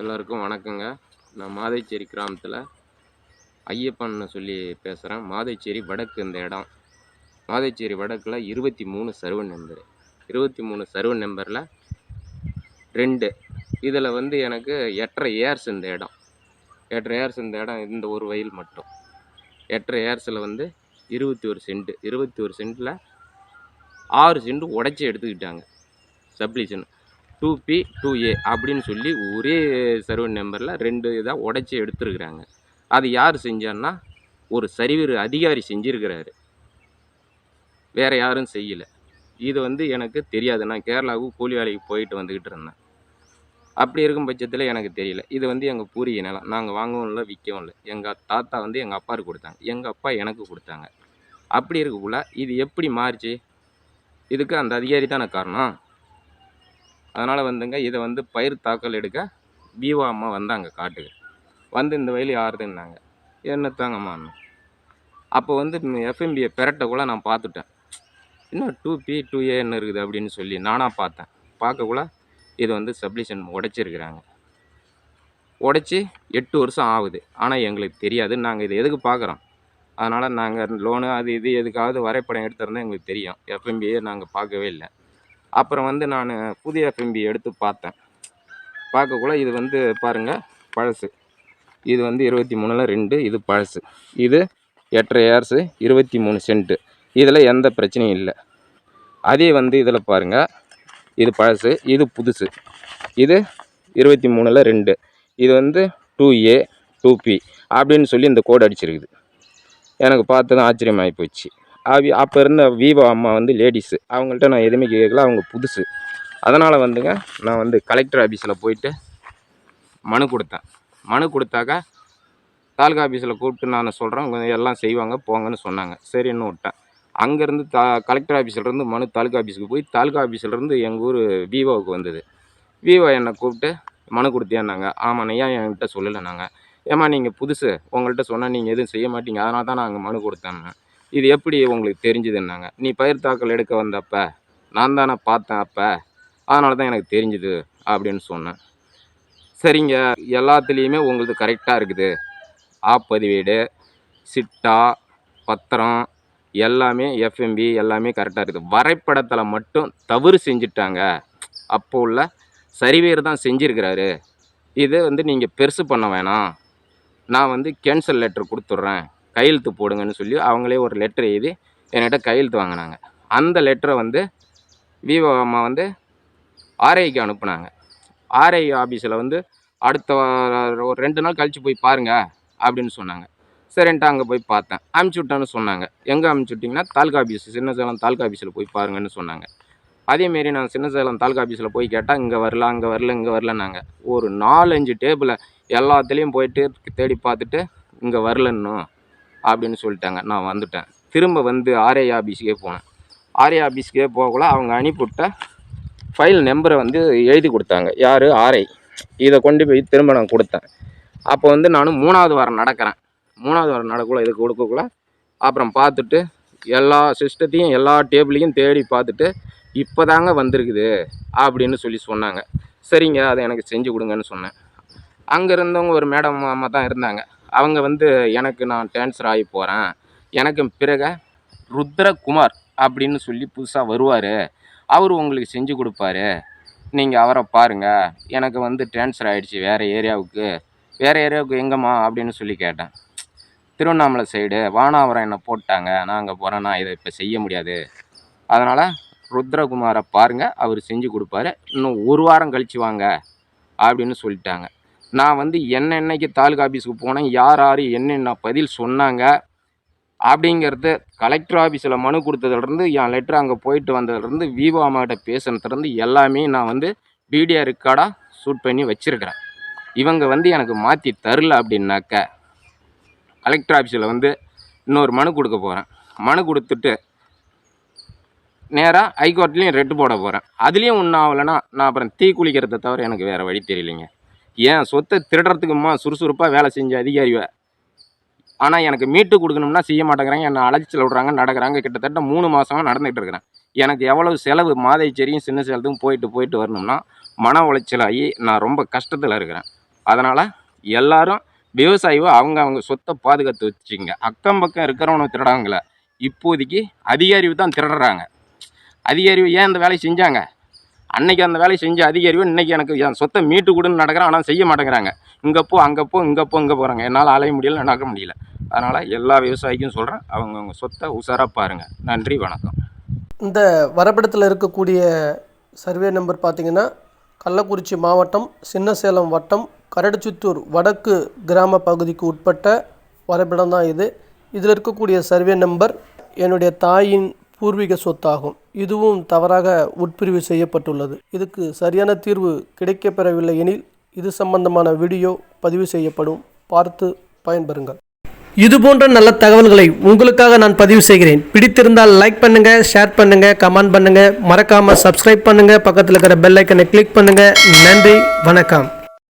எல்லோருக்கும் வணக்கங்க. நான் மாதைச்சேரி கிராமத்தில் ஐயப்பன் சொல்லி பேசுகிறேன் மாதைச்சேரி வடக்கு இந்த இடம். மாதைச்சேரி வடக்கில் இருபத்தி மூணு சர்வன் நம்பர் இருபத்தி மூணு சர்வன் நம்பரில் ரெண்டு. இதில் வந்து எனக்கு எட்டரை ஏர்ஸ் இந்த இடம். எட்டரை ஏர்ஸ் இந்த இடம் இந்த ஒரு வயல் மட்டும். எட்டரை ஏர்ஸில் வந்து இருபத்தி ஒரு சென்ட். இருபத்தி ஒரு சென்ட்டில் ஆறு சென்ட் உடச்சி எடுத்துக்கிட்டாங்க. சப்ளிஷன் டூ பி டூ ஏ அப்படின்னு சொல்லி ஒரே சர்வ நம்பரில் ரெண்டு இதாக உடச்சி எடுத்துருக்குறாங்க. அது யார் செஞ்சான்னா ஒரு சரிவர் அதிகாரி செஞ்சுருக்கிறாரு. வேறு யாரும் செய்யலை. இது வந்து எனக்கு தெரியாது. நான் கேரளாவுக்கு கூலி வேலைக்கு போயிட்டு வந்துக்கிட்டு இருந்தேன். அப்படி இருக்கும் பட்சத்தில் எனக்கு தெரியல. இது வந்து எங்கள் பூரிய நிலம் நாங்கள் வாங்கவும் இல்லை விற்கவும் இல்லை. எங்கள் தாத்தா வந்து எங்கள் அப்பாவுக்கு கொடுத்தாங்க. எங்கள் அப்பா எனக்கு கொடுத்தாங்க. அப்படி இருக்கக்குள்ள இது எப்படி மாறுச்சு? இதுக்கு அந்த அதிகாரி தானே காரணம்? அதனால் வந்துங்க இதை வந்து பயிர் தாக்கல் எடுக்க பிஓ அம்மா வந்தாங்க காட்டுக்கு. வந்து இந்த வயல் யாருதுன்னாங்க. என்ன அப்போ வந்து எஃப்எம்பியை பெரட்டக்குள்ள நான் பார்த்துட்டேன் இன்னும் டூ பி டூ ஏன்னு இருக்குது அப்படின்னு சொல்லி நானாக பார்த்தேன் பார்க்கக்குள்ள இது வந்து சப்ளிஷன் உடைச்சிருக்கிறாங்க. உடைச்சி எட்டு வருஷம் ஆகுது. ஆனால் எங்களுக்கு தெரியாது. நாங்கள் இதை எதுக்கு பார்க்குறோம் அதனால் நாங்கள் லோனு அது இது எதுக்காவது வரைபடம் எடுத்திருந்தா எங்களுக்கு தெரியும். எஃப்எம்பியை நாங்கள் பார்க்கவே இல்லை. அப்புறம் வந்து நான் புதிய கம்பி எடுத்து பார்த்தேன். பார்க்கக்குள்ள இது வந்து பாருங்கள் பழசு. இது வந்து இருபத்தி மூணில் ரெண்டு இது பழசு. இது எட்டரை ஏர்ஸு இருபத்தி மூணு சென்ட்டு. இதில் எந்த பிரச்சனையும் இல்லை. அதே வந்து இதில் பாருங்கள் இது பழசு இது புதுசு. இது இருபத்தி மூணில் ரெண்டு. இது வந்து டூ ஏ டூ பி அப்படின்னு சொல்லி இந்த கோடு அடிச்சிருக்குது. எனக்கு பார்த்ததும் ஆச்சரியமாகி போச்சு. அவி அப்போ இருந்த விவோ அம்மா வந்து லேடிஸு அவங்கள்ட்ட நான் எதுவுமே கேட்கல அவங்க புதுசு. அதனால் வந்துங்க நான் வந்து கலெக்டர் ஆஃபீஸில் போயிட்டு மனு கொடுத்தேன். மனு கொடுத்தாக்கா தாலுகா ஆஃபீஸில் கூப்பிட்டு நான் சொல்கிறேன் எல்லாம் செய்வாங்க போங்கன்னு சொன்னாங்க. சரின்னு விட்டேன். அங்கேருந்து தா கலெக்டர் ஆஃபீஸிலேருந்து மனு தாலுகா ஆஃபீஸுக்கு போய் தாலுகா ஆஃபீஸிலேருந்து எங்கள் ஊர் விவோவுக்கு வந்தது. விவோ என்னை கூப்பிட்டு மனு கொடுத்தியான்னாங்க ஆமாண்ணே ஏன் என்கிட்ட சொல்லலை நாங்கள் ஏம்மா நீங்கள் புதுசு. உங்கள்கிட்ட சொன்னால் நீங்கள் எதுவும் செய்ய மாட்டீங்க. அதனால தான் நாங்கள் மனு கொடுத்தேன்னு. இது எப்படி உங்களுக்கு தெரிஞ்சுதுன்னாங்க. நீ பயிர் தாக்கல் எடுக்க வந்தப்ப நான் தானே பார்த்தேன் அப்போ அதனால தான் எனக்கு தெரிஞ்சுது அப்படின்னு சொன்னேன். சரிங்க எல்லாத்துலேயுமே உங்களுக்கு கரெக்டாக இருக்குது. ஆப்பதிவீடு சிட்டா பத்திரம் எல்லாமே எஃப்எம்பி எல்லாமே கரெக்டாக இருக்குது. வரைபடத்தில் மட்டும் தவறு செஞ்சுட்டாங்க. அப்போ உள்ள சரிவேர் தான் செஞ்சுருக்கிறாரு. இதை வந்து நீங்கள் பெருசு பண்ண வேணாம். நான் வந்து கேன்சல் லெட்டர் கொடுத்துட்றேன். கையெழுத்து போடுங்கன்னு சொல்லி அவங்களே ஒரு லெட்டர் எழுதி என்கிட்ட கையெழுத்து வாங்கினாங்க. அந்த லெட்டரை வந்து விவோ அம்மா வந்து ஆர்ஐக்கு அனுப்புனாங்க. ஆர்ஐ ஆஃபீஸில் வந்து அடுத்த ஒரு ரெண்டு நாள் கழித்து போய் பாருங்கள் அப்படின்னு சொன்னாங்க. சரின்ட்டு அங்கே போய் பார்த்தேன். அமுச்சு விட்டேன்னு சொன்னாங்க. எங்கே அமுச்சு விட்டிங்கன்னா தாலுகா ஆஃபீஸ் சின்ன சேலம் தாலுகா ஆஃபீஸில் போய் பாருங்கன்னு சொன்னாங்க. அதேமாரி நான் சின்ன சேலம் தாலுகா ஆஃபீஸில் போய் கேட்டால் இங்கே வரல அங்கே வரல இங்கே வரலன்னாங்க. ஒரு நாலஞ்சு டேபிளை எல்லாத்துலேயும் போயிட்டு தேடி பார்த்துட்டு இங்கே வரலன்னும். அப்படின்னு சொல்லிட்டாங்க. நான் வந்துட்டேன். திரும்ப வந்து ஆர்ஏ ஆஃபீஸுக்கே போனேன். ஆர்ஏ ஆஃபீஸுக்கே போகக்குள்ள அவங்க அனுப்பிவிட்ட ஃபைல் நம்பரை வந்து எழுதி கொடுத்தாங்க. யார்? ஆர்ஐ இதை கொண்டு போய் திரும்ப நான் கொடுத்தேன். அப்போ வந்து நான் மூணாவது வாரம் நடக்கிறேன். மூணாவது வாரம் நடக்குள்ள இது கொடுக்கக்குள்ள அப்புறம் பார்த்துட்டு எல்லா சிஸ்டத்தையும் எல்லா டேபிளையும் தேடி பார்த்துட்டு இப்போ தாங்க வந்திருக்குது அப்படின்னு சொல்லி சொன்னாங்க. சரிங்க அதை எனக்கு செஞ்சு கொடுங்கன்னு சொன்னேன். அங்கே இருந்தவங்க ஒரு மேடம் அம்மா தான் இருந்தாங்க. அவங்க வந்து எனக்கு நான் ட்ரான்ஸ்ஃபர் ஆகி போகிறேன் எனக்கு பிறகு ருத்ரகுமார் அப்படின்னு சொல்லி புதுசாக வருவார். அவர் உங்களுக்கு செஞ்சு கொடுப்பாரு. நீங்கள் அவரை பாருங்கள் எனக்கு வந்து ட்ரான்ஸ்ஃபர் ஆகிடுச்சி வேறு ஏரியாவுக்கு. வேறு ஏரியாவுக்கு எங்கம்மா அப்படின்னு சொல்லி கேட்டேன். திருவண்ணாமலை சைடு வானாவரம் என்னை போட்டாங்க. நான் அங்கே போகிறேன் நான் இதை இப்போ செய்ய முடியாது. அதனால் ருத்ரகுமாரை பாருங்கள் அவர் செஞ்சு கொடுப்பாரு. இன்னும் ஒரு வாரம் கழிச்சு வாங்க அப்படின்னு சொல்லிட்டாங்க. நான் வந்து என்னென்னைக்கு தாலுகா ஆஃபீஸுக்கு போனேன் யார் யார் என்னென்ன பதில் சொன்னாங்க அப்படிங்கிறது கலெக்டர் ஆஃபீஸில் மனு கொடுத்ததுலேருந்து என் லெட்டர் அங்கே போயிட்டு வந்ததுலேருந்து விவோ அம்மாட்ட பேசுனதுலேருந்து எல்லாமே நான் வந்து வீடியோ ரெக்கார்டாக ஷூட் பண்ணி வச்சுருக்கிறேன். இவங்க வந்து எனக்கு மாற்றி தரல அப்படின்னாக்க கலெக்டர் ஆஃபீஸில் வந்து இன்னொரு மனு கொடுக்க போகிறேன் மனு கொடுத்துட்டு நேராக ஹைகோர்ட்லேயும் ரெட்டு போட போகிறேன் அதுலேயும் ஒன்றும் ஆகலைன்னா நான் அப்புறம் தீ குளிக்கிறத தவிர எனக்கு வேறு வழி தெரியலைங்க. ஏன் சொத்தை திருடுறதுக்குமா சுறுசுறுப்பாக வேலை செஞ்ச அதிகாரிவை ஆனால் எனக்கு மீட்டு கொடுக்கணும்னா செய்ய மாட்டேங்கிறாங்க என்னை அழைச்சி விடுறாங்க நடக்கிறாங்க. கிட்டத்தட்ட மூணு மாதமாக நடந்துகிட்டு இருக்கிறேன். எனக்கு எவ்வளவு செலவு மாதைச்சேரியும் சின்ன சேலத்துக்கும் போயிட்டு போயிட்டு வரணும்னா மன உளைச்சலாகி நான் ரொம்ப கஷ்டத்தில் இருக்கிறேன். அதனால் எல்லாரும் விவசாயிவோ அவங்க அவங்க சொத்தை பாதுகாத்து வச்சுங்க அக்கம் பக்கம் இருக்கிறவனை திருடாங்களே இப்போதைக்கு அதிகாரி தான் திருடுறாங்க. அதிகாரி ஏன் இந்த வேலையை செஞ்சாங்க? அன்னைக்கு அந்த வேலையை செஞ்ச அதிகாரி இன்னைக்கு எனக்கு என் சொத்தை மீட்டு கொடுன்னு நடக்கிறேன். ஆனால் செய்ய மாட்டேங்கிறாங்க. இங்கே போ அங்கே போ இங்கே போ இங்கே போகிறாங்க என்னால் அலைய முடியல நடக்க முடியல. அதனால் எல்லா விவசாயிக்கும் சொல்கிறேன் அவங்கவுங்க சொத்தை உஷாராக பாருங்கள் நன்றி வணக்கம். இந்த வரைபடத்தில் இருக்கக்கூடிய சர்வே நம்பர் பார்த்திங்கன்னா கள்ளக்குறிச்சி மாவட்டம் சின்னசேலம் வட்டம் கரடுச்சுத்தூர் வடக்கு கிராம பகுதிக்கு உட்பட்ட வரைபடம் தான் இது. இதில் இருக்கக்கூடிய சர்வே நம்பர் என்னுடைய தாயின் பூர்வீக சொத்தாகும். இதுவும் தவறாக உட்பிரிவு செய்யப்பட்டுள்ளது. இதுக்கு சரியான தீர்வு கிடைக்கப்பெறவில்லை எனில் இது சம்பந்தமான வீடியோ பதிவு செய்யப்படும். பார்த்து பயன்பெறுங்கள். இது போன்ற நல்ல தகவல்களை உங்களுக்காக நான் பதிவு செய்கிறேன். பிடித்திருந்தால் லைக் பண்ணுங்க ஷேர் பண்ணுங்க கமெண்ட் பண்ணுங்க. மறக்காம சப்ஸ்கிரைப் பண்ணுங்க. பக்கத்தில் இருக்கிற பெல் ஐக்கனை கிளிக் பண்ணுங்க. நன்றி வணக்கம்.